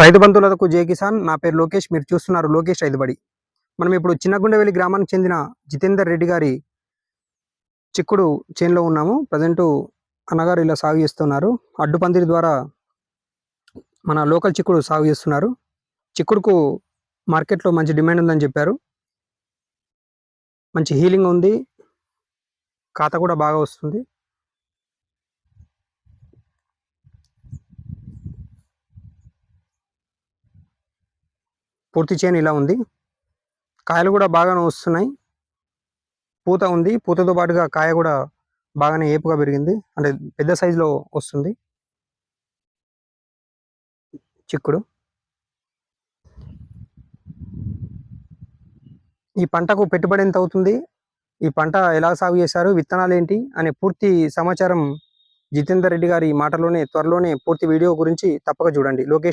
రైతు బంధువులకు జై కిసాన్. నా పేరు లోకేష్. మీరు చూస్తున్నారు లోకేష్ రైతుబడి మనం ఇప్పుడు చిన్నగుండవెల్లి గ్రామానికి చెందిన జితేందర్ రెడ్డి గారి చిక్కుడు చేన్లో ఉన్నాము. ప్రజెంట్ అన్నగారు ఇలా సాగు చేస్తున్నారు. అడ్డు పందిరి ద్వారా మన లోకల్ చిక్కుడు సాగు చేస్తున్నారు. చిక్కుడుకు మార్కెట్లో మంచి డిమాండ్ ఉందని చెప్పారు. మంచి హీలింగ్ ఉంది. ఖాత కూడా బాగా వస్తుంది. పూర్తి చేను ఇలా ఉంది. కాయలు కూడా బాగానే వస్తున్నాయి. పూత ఉంది. పూతతో పాటుగా కాయ కూడా బాగానే ఏపుగా పెరిగింది. అంటే పెద్ద సైజులో వస్తుంది. చిక్కుడు. ఈ పంటకు పెట్టుబడి ఎంత అవుతుంది? ఈ పంట ఎలా సాగు చేశారు? విత్తనాలు ఏంటి? అనే పూర్తి సమాచారం జితేందర్ రెడ్డి గారి మాటలోనే త్వరలోనే పూర్తి వీడియో గురించి తప్పక చూడండి. లోకేష్